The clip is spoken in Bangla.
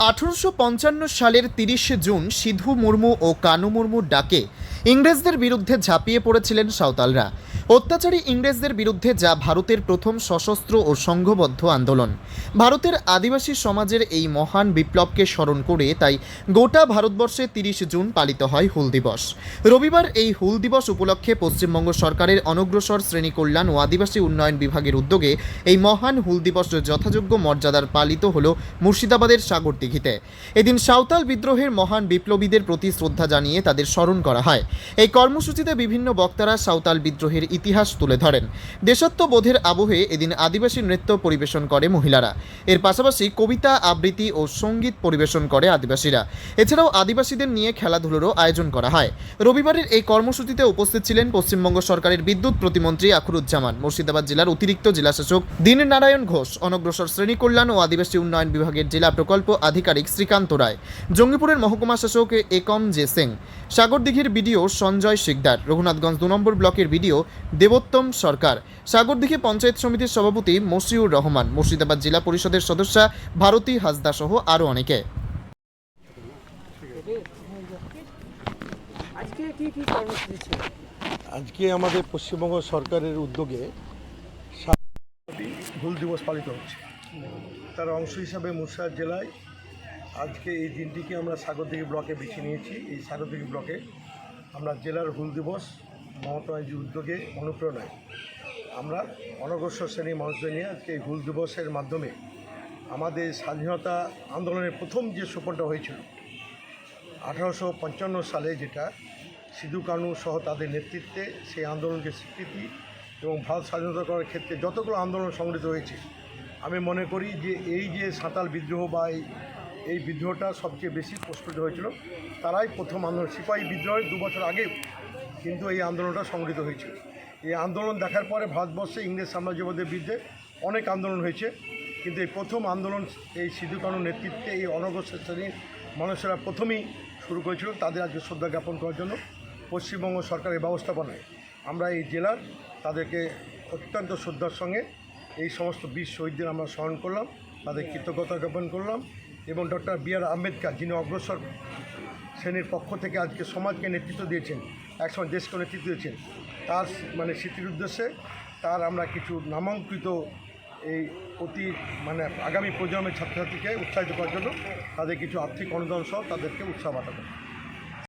আঠারোশো পঞ্চান্ন সালের তিরিশে জুন সিধু মুর্মু ও কানু মুর্মুর ডাকে ইংরেজদের বিরুদ্ধে ঝাঁপিয়ে পড়েছিলেন সাঁওতালরা। অত্যাচারী ইংরেজদের বিরুদ্ধে যা ভারতের প্রথম সশস্ত্র ও সংঘবদ্ধ আন্দোলন। ভারতের আদিবাসী সমাজের এই মহান বিপ্লবকে স্মরণ করে তাই গোটা ভারতবর্ষে তিরিশ জুন পালিত হয় হুল দিবস। রবিবার এই হুল দিবস উপলক্ষে পশ্চিমবঙ্গ সরকারের অনগ্রসর শ্রেণি কল্যাণ ও আদিবাসী উন্নয়ন বিভাগের উদ্যোগে এই মহান হুল দিবস যথাযোগ্য মর্যাদার পালিত হল মুর্শিদাবাদের সাগরদিঘিতে। এদিন সাঁওতাল বিদ্রোহের মহান বিপ্লবীদের প্রতি শ্রদ্ধা জানিয়ে তাদের স্মরণ করা হয়। এই কর্মসূচিতে বিভিন্ন বক্তারা সাঁওতাল বিদ্রোহের ইতিহাস তুলে ধরেন। দেশাত্মবোধের আবহে এদিন আদিবাসী নৃত্য পরিবেশন করে মহিলারা। এর পাশাপাশি কবিতা, আবৃত্তি ও সংগীত পরিবেশন করে আদিবাসীরা। এছাড়াও আদিবাসীদের নিয়ে খেলাধুলোরও আয়োজন করা হয়। রবিবারের এই কর্মসূচিতে উপস্থিত ছিলেন পশ্চিমবঙ্গ সরকারের বিদ্যুৎ প্রতিমন্ত্রী আখরুজ্জামান, মুর্শিদাবাদ জেলার অতিরিক্ত জেলাশাসক দীন নারায়ণ ঘোষ, অনগ্রসর শ্রেণি কল্যাণ ও আদিবাসী উন্নয়ন বিভাগের জেলা প্রকল্প আধিকারিক শ্রীকান্ত রায়, জঙ্গিপুরের মহকুমা শাসক একম জে সিং, সাগরদিঘির বিডিও সঞ্জয় শিকদার। রঘুনাথগঞ্জ দু নম্বর ব্লকের বিডিও দেবোত্তম সরকার। সাগরদিঘি পঞ্চায়েত সমিতির সভাপতি মসিউর রহমান মুর্শিদাবাদ জেলা পরিষদের সদস্যা ভারতী হাসদা সহ আরও অনেকে। আজকে কি কি কর্মসূচি ছিল? আজকে আমাদের পশ্চিমবঙ্গ সরকারের উদ্যোগে হুল দিবস পালিত হচ্ছে। তার অংশ হিসাবে মুর্শিদাবাদ জেলায় আজকে এই দিনটিকে আমরা সাগরদিঘি ব্লকে বেছে নিয়েছি। এই সাগরদিঘি ব্লকে আমরা জেলার হুল দিবস, মমতা উদ্যোগে অনুপ্রেরণায় আমরা অনগ্রসর শ্রেণির মানুষদের নিয়ে আজকে এই হুল দিবসের মাধ্যমে আমাদের স্বাধীনতা আন্দোলনের প্রথম যে সোপনটা হয়েছিল, আঠারোশো পঞ্চান্ন সালে যেটা সিধু কানু সহ তাদের নেতৃত্বে সেই আন্দোলনকে স্বীকৃতি এবং ভারত স্বাধীনতা করার ক্ষেত্রে যতগুলো আন্দোলন সংগঠিত হয়েছে, আমি মনে করি যে এই যে সাঁতাল বিদ্রোহ বা এই এই বিদ্রোহটা সবচেয়ে বেশি প্রস্ফুটিত হয়েছিল। তারাই প্রথম আন্দোলন, সিপাহী বিদ্রোহের দু বছর আগেও কিন্তু এই আন্দোলনটা সংগঠিত হয়েছিল। এই আন্দোলন দেখার পরে ভারতবর্ষে ইংরেজ সাম্রাজ্যবাদের বিরুদ্ধে অনেক আন্দোলন হয়েছে। কিন্তু এই প্রথম আন্দোলন, এই সিধু কানুর নেতৃত্বে এই অনগ্রসর শ্রেণির মানুষেরা প্রথমেই শুরু করেছিল তাদের আজকে শ্রদ্ধা জ্ঞাপন করার জন্য। পশ্চিমবঙ্গ সরকারের ব্যবস্থাপনায় আমরা এই জেলার তাদেরকে অত্যন্ত শ্রদ্ধার সঙ্গে এই সমস্ত বীর শহীদদের আমরা স্মরণ করলাম, তাদের কৃতজ্ঞতা জ্ঞাপন করলাম। এবং ডক্টর বি আর আম্বেদকর যিনি অগ্রসর শ্রেণির পক্ষ থেকে আজকে সমাজকে নেতৃত্ব দিয়েছেন, একসময় দেশকে নেতৃত্ব দিয়েছেন, তার মানে স্মৃতির উদ্দেশ্যে তার আমরা কিছু নামাঙ্কিত এই অতি মানে আগামী প্রজন্মের ছাত্রছাত্রীকে উৎসাহিত করার জন্য তাদের কিছু আর্থিক অনুদান সহ তাদেরকে উৎসাহ পাঠাবো